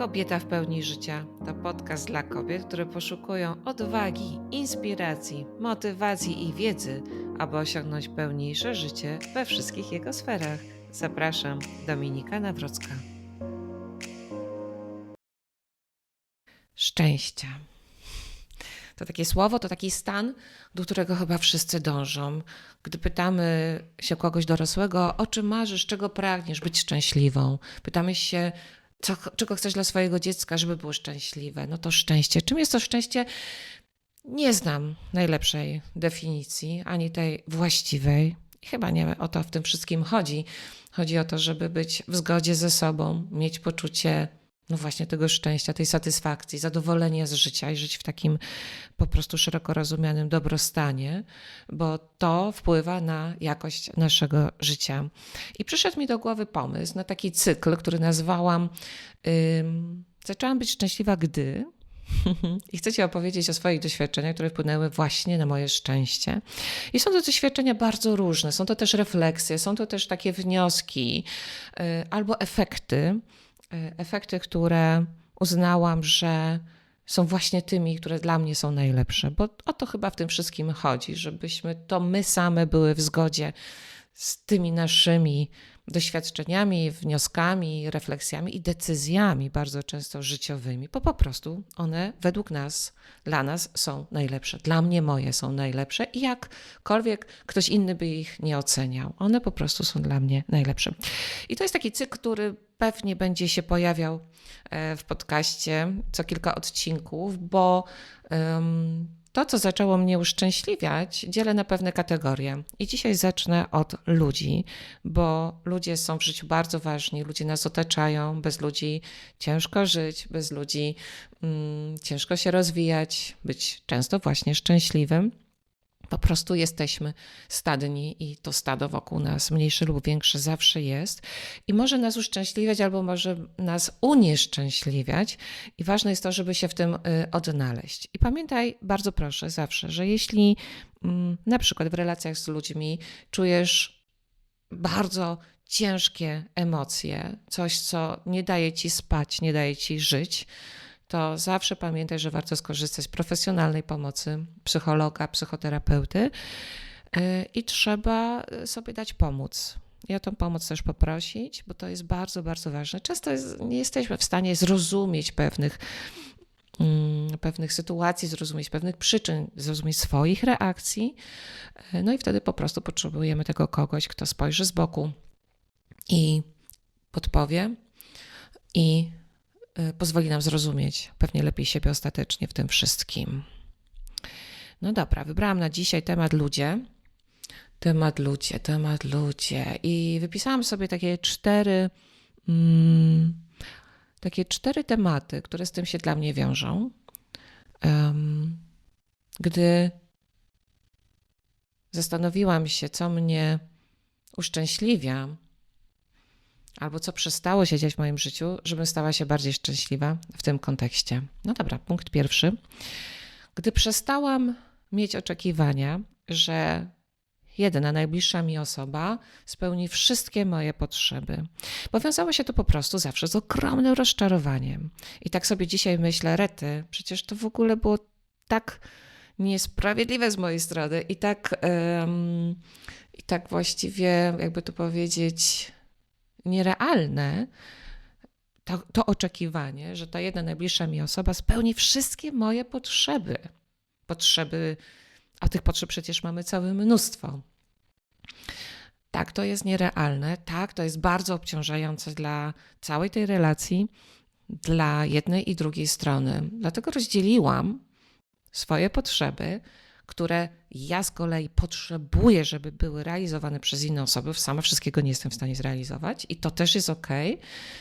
Kobieta w pełni życia to podcast dla kobiet, które poszukują odwagi, inspiracji, motywacji i wiedzy, aby osiągnąć pełniejsze życie we wszystkich jego sferach. Zapraszam, Dominika Nawrocka. Szczęścia. To takie słowo, to taki stan, do którego chyba wszyscy dążą. Gdy pytamy się kogoś dorosłego, o czym marzysz, czego pragniesz być szczęśliwą, pytamy się, co, czego chcesz dla swojego dziecka, żeby było szczęśliwe. No to szczęście. Czym jest to szczęście? Nie znam najlepszej definicji, ani tej właściwej. Chyba nie o to w tym wszystkim chodzi. Chodzi o to, żeby być w zgodzie ze sobą, mieć poczucie no właśnie tego szczęścia, tej satysfakcji, zadowolenia z życia i żyć w takim po prostu szeroko rozumianym dobrostanie, bo to wpływa na jakość naszego życia. I przyszedł mi do głowy pomysł na taki cykl, który nazwałam ym, Zaczęłam być szczęśliwa, gdy. I chcę Ci opowiedzieć o swoich doświadczeniach, które wpłynęły właśnie na moje szczęście. I są to doświadczenia bardzo różne. Są to też refleksje, są to też takie wnioski yy, albo efekty efekty, które uznałam, że są właśnie tymi, które dla mnie są najlepsze, bo o to chyba w tym wszystkim chodzi, żebyśmy to my same były w zgodzie z tymi naszymi doświadczeniami, wnioskami, refleksjami i decyzjami bardzo często życiowymi, bo po prostu one według nas, dla nas są najlepsze. Dla mnie moje są najlepsze i jakkolwiek ktoś inny by ich nie oceniał, one po prostu są dla mnie najlepsze. I to jest taki cykl, który pewnie będzie się pojawiał e, w podcaście co kilka odcinków, bo um, to, co zaczęło mnie uszczęśliwiać, dzielę na pewne kategorie. I dzisiaj zacznę od ludzi, bo ludzie są w życiu bardzo ważni, ludzie nas otaczają, bez ludzi ciężko żyć, bez ludzi um, ciężko się rozwijać, być często właśnie szczęśliwym. Po prostu jesteśmy stadni i to stado wokół nas, mniejsze lub większe, zawsze jest i może nas uszczęśliwiać albo może nas unieszczęśliwiać. I ważne jest to, żeby się w tym y, odnaleźć. I pamiętaj, bardzo proszę, zawsze, że jeśli mm, na przykład w relacjach z ludźmi czujesz bardzo ciężkie emocje, coś, co nie daje ci spać, nie daje ci żyć, to zawsze pamiętaj, że warto skorzystać z profesjonalnej pomocy psychologa, psychoterapeuty y, i trzeba sobie dać pomóc. I o tą pomoc też poprosić, bo to jest bardzo, bardzo ważne. Często jest, nie jesteśmy w stanie zrozumieć pewnych, mm, pewnych sytuacji, zrozumieć pewnych przyczyn, zrozumieć swoich reakcji. Y, no i wtedy po prostu potrzebujemy tego kogoś, kto spojrzy z boku i podpowie i Y, pozwoli nam zrozumieć pewnie lepiej siebie ostatecznie w tym wszystkim. No dobra, wybrałam na dzisiaj temat ludzie. Temat ludzie, temat ludzie. I wypisałam sobie takie cztery, mm, takie cztery tematy, które z tym się dla mnie wiążą. Um, gdy zastanowiłam się, co mnie uszczęśliwia, albo co przestało się dziać w moim życiu, żebym stała się bardziej szczęśliwa w tym kontekście. No dobra, punkt pierwszy. Gdy przestałam mieć oczekiwania, że jedna najbliższa mi osoba spełni wszystkie moje potrzeby. Bo wiązało się to po prostu zawsze z ogromnym rozczarowaniem. I tak sobie dzisiaj myślę, rety, przecież to w ogóle było tak niesprawiedliwe z mojej strony i tak, um, i tak właściwie, jakby to powiedzieć, nierealne to, to oczekiwanie, że ta jedna najbliższa mi osoba spełni wszystkie moje potrzeby. Potrzeby, a tych potrzeb przecież mamy całe mnóstwo. Tak, to jest nierealne, tak, to jest bardzo obciążające dla całej tej relacji, dla jednej i drugiej strony. Dlatego rozdzieliłam swoje potrzeby które ja z kolei potrzebuję, żeby były realizowane przez inne osoby. Sama wszystkiego nie jestem w stanie zrealizować i to też jest ok,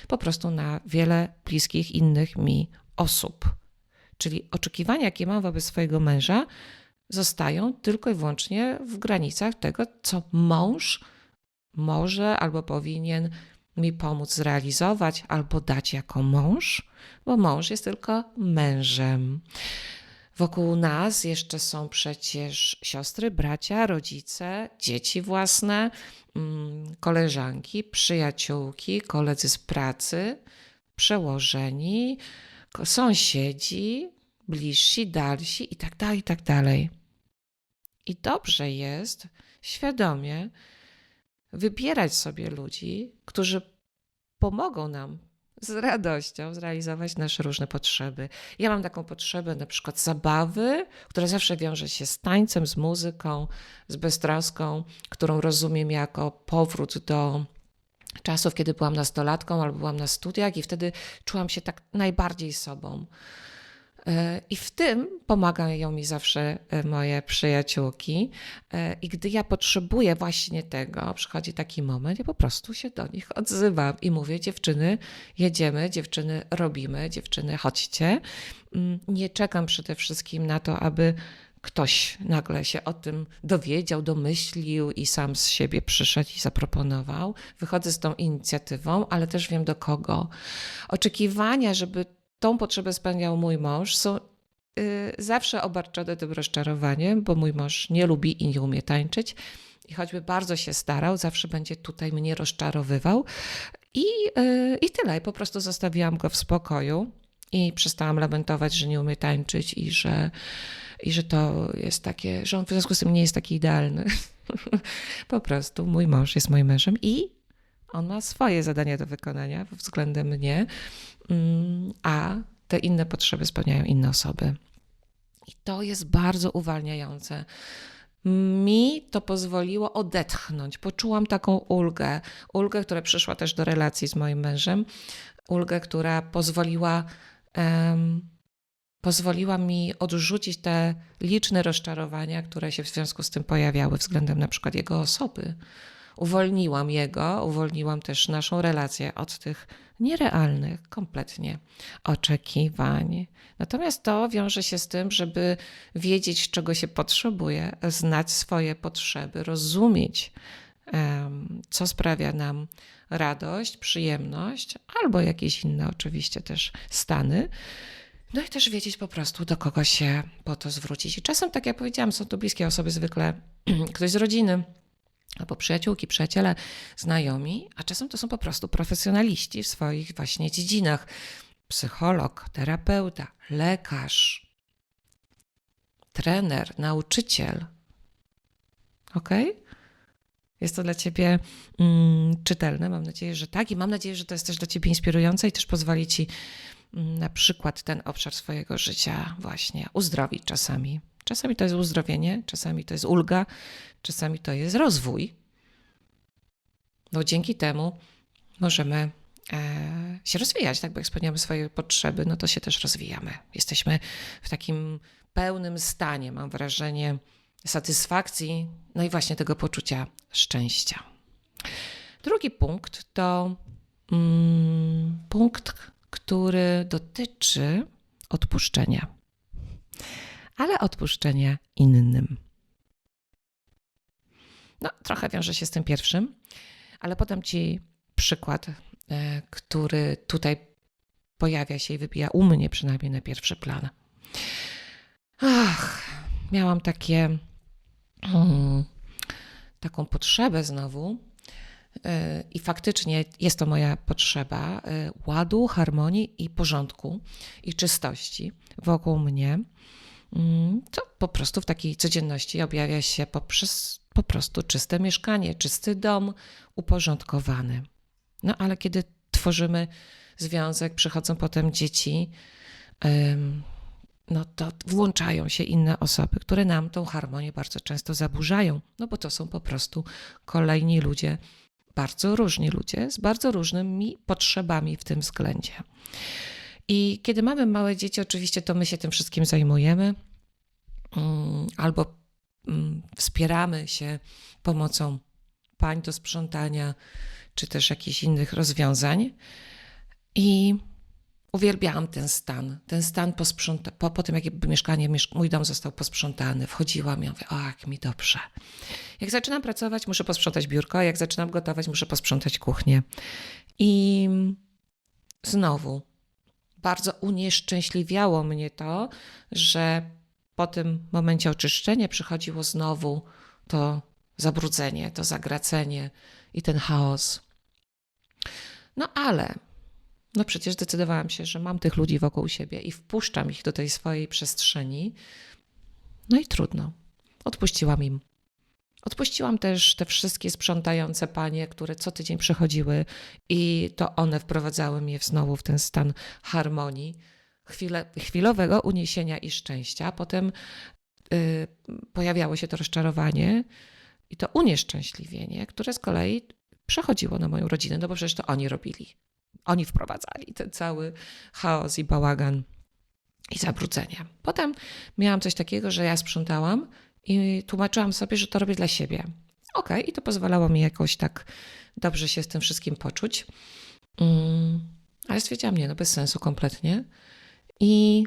po prostu na wiele bliskich innych mi osób. Czyli oczekiwania, jakie mam wobec swojego męża, zostają tylko i wyłącznie w granicach tego, co mąż może albo powinien mi pomóc zrealizować, albo dać jako mąż, bo mąż jest tylko mężem. Wokół nas jeszcze są przecież siostry, bracia, rodzice, dzieci własne, mm, koleżanki, przyjaciółki, koledzy z pracy, przełożeni, sąsiedzi, bliżsi, dalsi i tak dalej, i tak dalej. I dobrze jest świadomie wybierać sobie ludzi, którzy pomogą nam z radością zrealizować nasze różne potrzeby. Ja mam taką potrzebę na przykład zabawy, która zawsze wiąże się z tańcem, z muzyką, z beztroską, którą rozumiem jako powrót do czasów, kiedy byłam nastolatką albo byłam na studiach i wtedy czułam się tak najbardziej sobą. E, I w tym pomagają mi zawsze e, moje przyjaciółki. E, I gdy ja potrzebuję właśnie tego, przychodzi taki moment, ja po prostu się do nich odzywam i mówię: dziewczyny, jedziemy, dziewczyny, robimy, dziewczyny, chodźcie. Mm, nie czekam przede wszystkim na to, aby ktoś nagle się o tym dowiedział, domyślił i sam z siebie przyszedł i zaproponował. Wychodzę z tą inicjatywą, ale też wiem do kogo. Oczekiwania, żeby tą potrzebę spełniał mój mąż, są y, zawsze obarczone tym rozczarowaniem, bo mój mąż nie lubi i nie umie tańczyć. I choćby bardzo się starał, zawsze będzie tutaj mnie rozczarowywał. I, y, i tyle. I po prostu zostawiłam go w spokoju i przestałam lamentować, że nie umie tańczyć i że, i że to jest takie, że on w związku z tym nie jest taki idealny. po prostu mój mąż jest moim mężem i on ma swoje zadania do wykonania względem mnie, mm, a te inne potrzeby spełniają inne osoby. I to jest bardzo uwalniające. Mi to pozwoliło odetchnąć. Poczułam taką ulgę, ulgę, która przyszła też do relacji z moim mężem, ulgę, która pozwoliła, um, pozwoliła mi odrzucić te liczne rozczarowania, które się w związku z tym pojawiały względem na przykład jego osoby uwolniłam jego, uwolniłam też naszą relację od tych nierealnych kompletnie oczekiwań. Natomiast to wiąże się z tym, żeby wiedzieć, czego się potrzebuje, znać swoje potrzeby, rozumieć, co sprawia nam radość, przyjemność, albo jakieś inne oczywiście też stany. No i też wiedzieć po prostu, do kogo się po to zwrócić. I czasem, tak jak powiedziałam, są to bliskie osoby, zwykle ktoś z rodziny, albo przyjaciółki, przyjaciele, znajomi, a czasem to są po prostu profesjonaliści w swoich właśnie dziedzinach. Psycholog, terapeuta, lekarz, trener, nauczyciel. Ok? Jest to dla Ciebie mm, czytelne? Mam nadzieję, że tak. I mam nadzieję, że to jest też dla Ciebie inspirujące i też pozwoli Ci mm, na przykład ten obszar swojego życia właśnie uzdrowić czasami. Czasami to jest uzdrowienie, czasami to jest ulga, czasami to jest rozwój. Bo dzięki temu możemy e, się rozwijać, tak? Bo jak spełniamy swoje potrzeby, no to się też rozwijamy. Jesteśmy w takim pełnym stanie, mam wrażenie, satysfakcji, no i właśnie tego poczucia szczęścia. Drugi punkt to mm, punkt, który dotyczy odpuszczenia, ale odpuszczenia innym. No, trochę wiąże się z tym pierwszym, ale podam Ci przykład, e, który tutaj pojawia się i wybija u mnie przynajmniej na pierwszy plan. Ach, miałam takie, um, taką potrzebę znowu. E, I faktycznie jest to moja potrzeba e, ładu, harmonii i porządku i czystości wokół mnie. Mm, to po prostu w takiej codzienności objawia się poprzez po prostu czyste mieszkanie, czysty dom, uporządkowany. No ale kiedy tworzymy związek, przychodzą potem dzieci, no to włączają się inne osoby, które nam tą harmonię bardzo często zaburzają, no bo to są po prostu kolejni ludzie, bardzo różni ludzie z bardzo różnymi potrzebami w tym względzie. I kiedy mamy małe dzieci, oczywiście to my się tym wszystkim zajmujemy, mm, albo mm, wspieramy się pomocą pań do sprzątania, czy też jakichś innych rozwiązań. I uwielbiałam ten stan, ten stan posprząta- po, po tym, jak mieszkanie, mój dom został posprzątany. Wchodziłam i mówię, o, jak mi dobrze. Jak zaczynam pracować, muszę posprzątać biurko, jak zaczynam gotować, muszę posprzątać kuchnię. I znowu bardzo unieszczęśliwiało mnie to, że po tym momencie oczyszczenia przychodziło znowu to zabrudzenie, to zagracenie i ten chaos. No ale no przecież zdecydowałam się, że mam tych ludzi wokół siebie i wpuszczam ich do tej swojej przestrzeni. No i trudno. Odpuściłam im. Odpuściłam też te wszystkie sprzątające panie, które co tydzień przychodziły i to one wprowadzały mnie znowu w ten stan harmonii, chwile, chwilowego uniesienia i szczęścia. Potem y, pojawiało się to rozczarowanie i to unieszczęśliwienie, które z kolei przechodziło na moją rodzinę, no bo przecież to oni robili. Oni wprowadzali ten cały chaos i bałagan i zabrudzenia. Potem miałam coś takiego, że ja sprzątałam i tłumaczyłam sobie, że to robię dla siebie. Okej, okay, i to pozwalało mi jakoś tak dobrze się z tym wszystkim poczuć. Mm, ale stwierdziłam, nie, no bez sensu kompletnie. I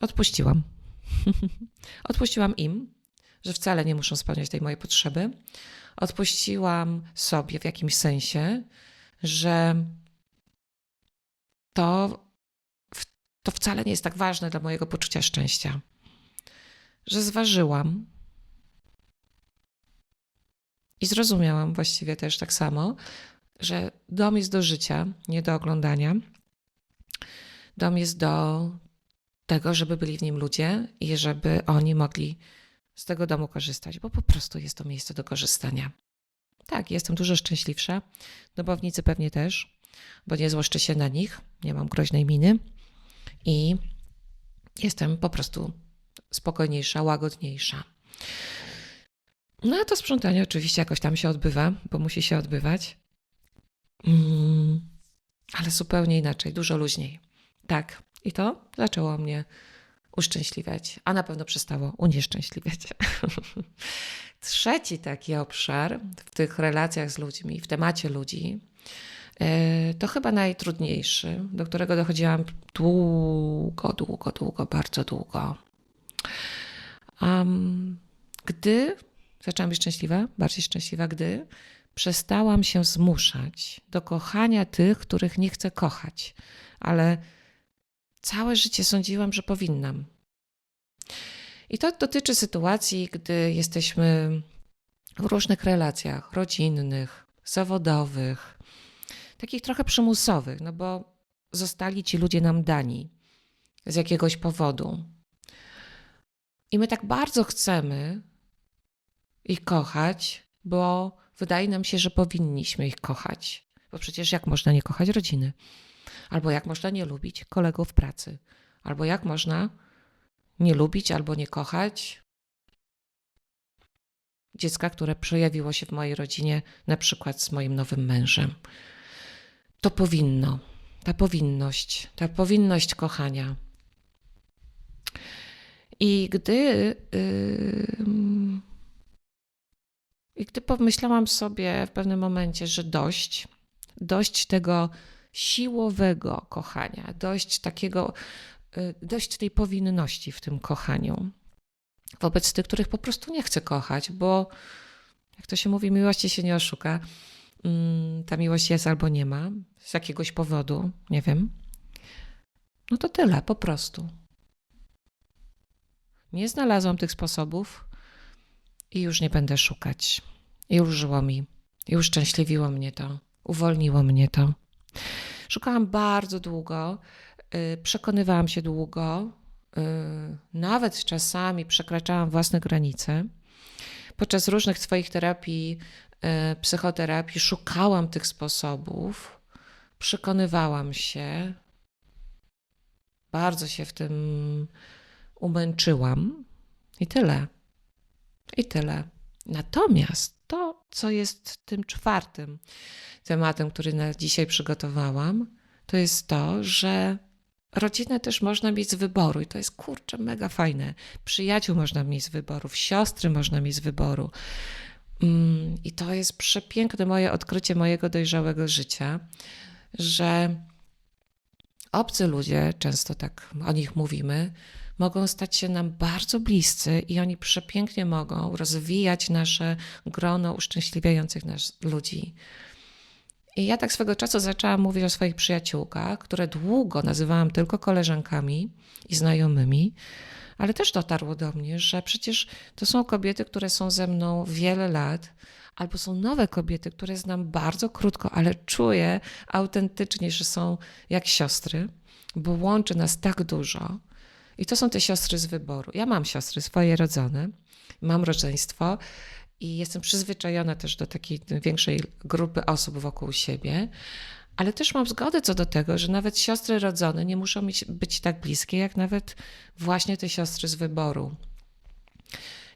odpuściłam. odpuściłam im, że wcale nie muszą spełniać tej mojej potrzeby. Odpuściłam sobie w jakimś sensie, że to, to wcale nie jest tak ważne dla mojego poczucia szczęścia. Że zważyłam i zrozumiałam właściwie też tak samo, że dom jest do życia, nie do oglądania. Dom jest do tego, żeby byli w nim ludzie i żeby oni mogli z tego domu korzystać, bo po prostu jest to miejsce do korzystania. Tak, jestem dużo szczęśliwsza. Domownicy pewnie też, bo nie złoszczę się na nich, nie mam groźnej miny i jestem po prostu spokojniejsza, łagodniejsza. No a to sprzątanie oczywiście jakoś tam się odbywa, bo musi się odbywać. Mm, ale zupełnie inaczej, dużo luźniej. Tak, i to zaczęło mnie uszczęśliwiać, a na pewno przestało unieszczęśliwiać. Trzeci taki obszar w tych relacjach z ludźmi, w temacie ludzi, e, to chyba najtrudniejszy, do którego dochodziłam długo, długo, długo, bardzo długo. Um, gdy zaczęłam być szczęśliwa, bardziej szczęśliwa, gdy przestałam się zmuszać do kochania tych, których nie chcę kochać, ale całe życie sądziłam, że powinnam. I to dotyczy sytuacji, gdy jesteśmy w różnych relacjach rodzinnych, zawodowych, takich trochę przymusowych, no bo zostali ci ludzie nam dani z jakiegoś powodu. I my tak bardzo chcemy ich kochać, bo wydaje nam się, że powinniśmy ich kochać. Bo przecież jak można nie kochać rodziny? Albo jak można nie lubić kolegów pracy? Albo jak można nie lubić albo nie kochać dziecka, które przejawiło się w mojej rodzinie, na przykład z moim nowym mężem. To powinno, ta powinność, ta powinność kochania. I gdy, yy, gdy pomyślałam sobie w pewnym momencie, że dość, dość tego siłowego kochania, dość takiego Y, dość tej powinności w tym kochaniu wobec tych, których po prostu nie chcę kochać, bo jak to się mówi, miłości się nie oszuka. Mm, ta miłość jest albo nie ma, z jakiegoś powodu, nie wiem. No to tyle, po prostu. Nie znalazłam tych sposobów i już nie będę szukać. I ulżyło mi, i uszczęśliwiło mnie to, uwolniło mnie to. Szukałam bardzo długo, Y, przekonywałam się długo, y, nawet czasami przekraczałam własne granice. Podczas różnych swoich terapii, y, psychoterapii, szukałam tych sposobów, przekonywałam się, bardzo się w tym umęczyłam i tyle. I tyle. Natomiast to, co jest tym czwartym tematem, który na dzisiaj przygotowałam, to jest to, że Rodzinę też można mieć z wyboru i to jest kurczę mega fajne. Przyjaciół można mieć z wyborów, siostry można mieć z wyboru. Mm, I to jest przepiękne moje odkrycie mojego dojrzałego życia, że obcy ludzie, często tak o nich mówimy, mogą stać się nam bardzo bliscy i oni przepięknie mogą rozwijać nasze grono uszczęśliwiających nas ludzi. I ja tak swego czasu zaczęłam mówić o swoich przyjaciółkach, które długo nazywałam tylko koleżankami i znajomymi, ale też dotarło do mnie, że przecież to są kobiety, które są ze mną wiele lat, Albo są nowe kobiety, które znam bardzo krótko, ale czuję autentycznie, że są jak siostry, bo łączy nas tak dużo. I to są te siostry z wyboru. Ja mam siostry swoje rodzone, mam rodzeństwo i jestem przyzwyczajona też do takiej większej grupy osób wokół siebie, ale też mam zgodę co do tego, że nawet siostry rodzone nie muszą mieć, być tak bliskie, jak nawet właśnie te siostry z wyboru.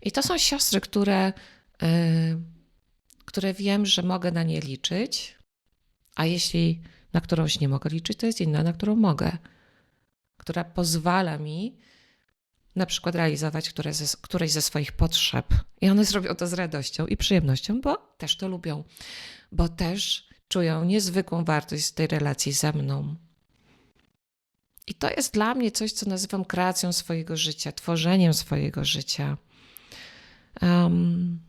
I to są siostry, które, yy, które wiem, że mogę na nie liczyć, a jeśli na którąś nie mogę liczyć, to jest inna, na którą mogę, która pozwala mi na przykład realizować które ze, któreś ze swoich potrzeb. I one zrobią to z radością i przyjemnością, bo też to lubią, bo też czują niezwykłą wartość tej relacji ze mną. I to jest dla mnie coś, co nazywam kreacją swojego życia, tworzeniem swojego życia. Um,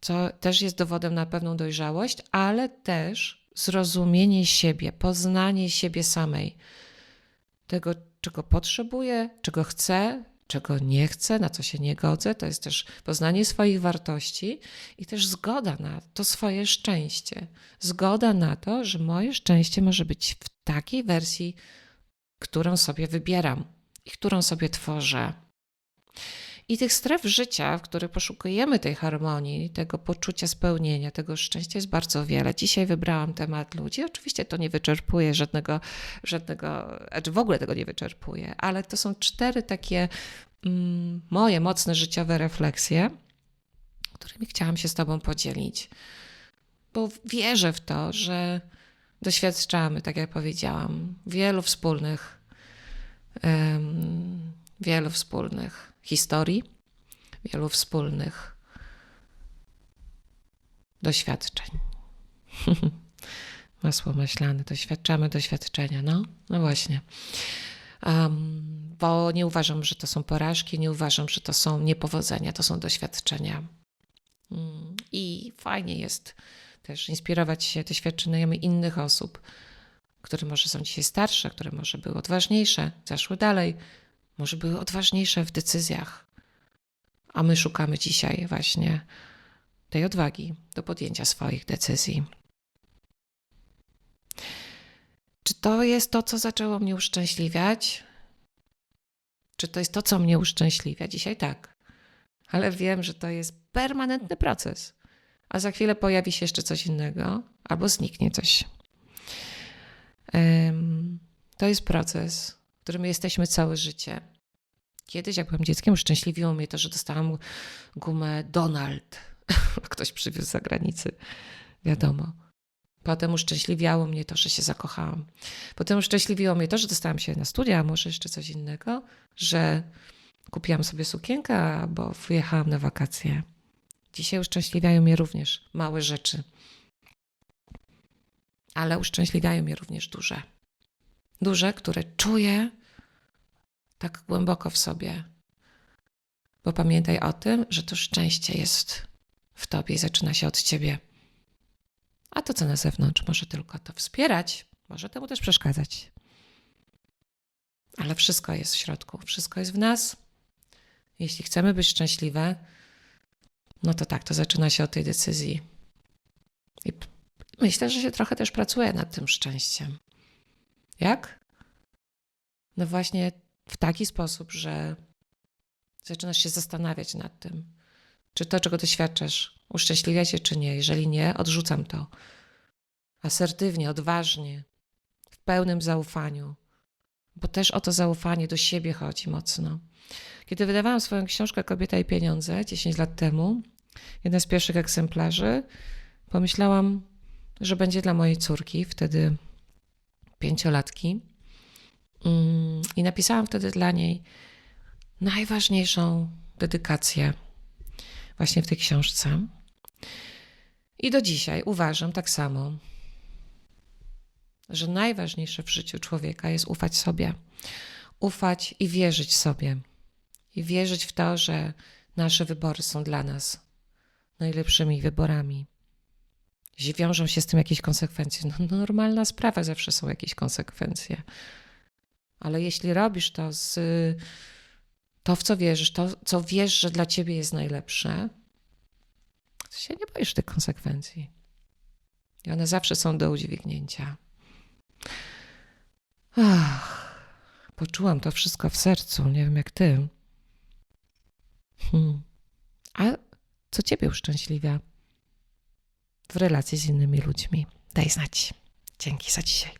co też jest dowodem na pewną dojrzałość, ale też zrozumienie siebie, poznanie siebie samej, tego, czego potrzebuję, czego chcę, czego nie chcę, na co się nie godzę. To jest też poznanie swoich wartości i też zgoda na to swoje szczęście. Zgoda na to, że moje szczęście może być w takiej wersji, którą sobie wybieram i którą sobie tworzę. I tych stref życia, w których poszukujemy tej harmonii, tego poczucia spełnienia, tego szczęścia jest bardzo wiele. Dzisiaj wybrałam temat ludzi. Oczywiście to nie wyczerpuje żadnego, żadnego, znaczy w ogóle tego nie wyczerpuje, ale to są cztery takie mm, moje mocne życiowe refleksje, którymi chciałam się z Tobą podzielić. Bo wierzę w to, że doświadczamy, tak jak powiedziałam, wielu wspólnych, um, wielu wspólnych historii, wielu wspólnych doświadczeń. Masło maślane, doświadczamy doświadczenia. No, no właśnie. Um, bo nie uważam, że to są porażki, nie uważam, że to są niepowodzenia, to są doświadczenia. Um, I fajnie jest też inspirować się doświadczeniami innych osób, które może są dzisiaj starsze, które może były odważniejsze, zaszły dalej, może były odważniejsze w decyzjach. A my szukamy dzisiaj właśnie tej odwagi do podjęcia swoich decyzji. Czy to jest to, co zaczęło mnie uszczęśliwiać? Czy to jest to, co mnie uszczęśliwia? Dzisiaj tak. Ale wiem, że to jest permanentny proces. A za chwilę pojawi się jeszcze coś innego, albo zniknie coś. To jest proces którym jesteśmy całe życie. Kiedyś, jak byłem dzieckiem, uszczęśliwiło mnie to, że dostałam gumę Donald. Ktoś przywiózł z zagranicy, wiadomo. Potem uszczęśliwiało mnie to, że się zakochałam. Potem uszczęśliwiło mnie to, że dostałam się na studia, a może jeszcze coś innego, że kupiłam sobie sukienkę albo wyjechałam na wakacje. Dzisiaj uszczęśliwiają mnie również małe rzeczy. Ale uszczęśliwiają mnie również duże duże, które czuję tak głęboko w sobie. Bo pamiętaj o tym, że to szczęście jest w tobie i zaczyna się od ciebie. A to, co na zewnątrz, może tylko to wspierać, może temu też przeszkadzać. Ale wszystko jest w środku, wszystko jest w nas. Jeśli chcemy być szczęśliwe, no to tak, to zaczyna się od tej decyzji. I myślę, że się trochę też pracuje nad tym szczęściem. Jak? No właśnie w taki sposób, że zaczynasz się zastanawiać nad tym, czy to, czego doświadczasz, uszczęśliwia się, czy nie. Jeżeli nie, odrzucam to. Asertywnie, odważnie, w pełnym zaufaniu, bo też o to zaufanie do siebie chodzi mocno. Kiedy wydawałam swoją książkę Kobieta i pieniądze 10 lat temu, jeden z pierwszych egzemplarzy, pomyślałam, że będzie dla mojej córki, wtedy pięciolatki. Mm, I napisałam wtedy dla niej najważniejszą dedykację właśnie w tej książce. I do dzisiaj uważam tak samo, że najważniejsze w życiu człowieka jest ufać sobie. Ufać i wierzyć sobie. I wierzyć w to, że nasze wybory są dla nas najlepszymi wyborami. Wiążą się z tym jakieś konsekwencje, no, no normalna sprawa, zawsze są jakieś konsekwencje. Ale jeśli robisz to z to, w co wierzysz, to, co wiesz, że dla ciebie jest najlepsze, Ty się nie boisz tych konsekwencji. I one zawsze są do udźwignięcia. Ach, poczułam to wszystko w sercu. Nie wiem jak ty. Hmm. A co ciebie uszczęśliwia w relacji z innymi ludźmi? Daj znać. Dzięki za dzisiaj.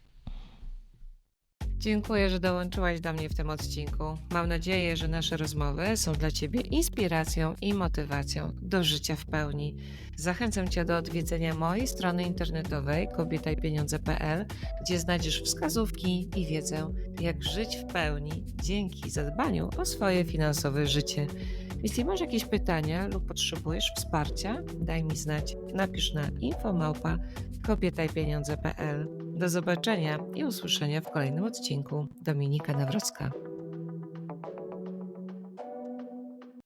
Dziękuję, że dołączyłaś do mnie w tym odcinku. Mam nadzieję, że nasze rozmowy są dla Ciebie inspiracją i motywacją do życia w pełni. Zachęcam Cię do odwiedzenia mojej strony internetowej kobietajpieniądze.pl, gdzie znajdziesz wskazówki i wiedzę, jak żyć w pełni dzięki zadbaniu o swoje finansowe życie. Jeśli masz jakieś pytania lub potrzebujesz wsparcia, daj mi znać. Napisz na infomałpa kobietajpieniądze.pl. Do zobaczenia i usłyszenia w kolejnym odcinku. Dominika Nawrocka.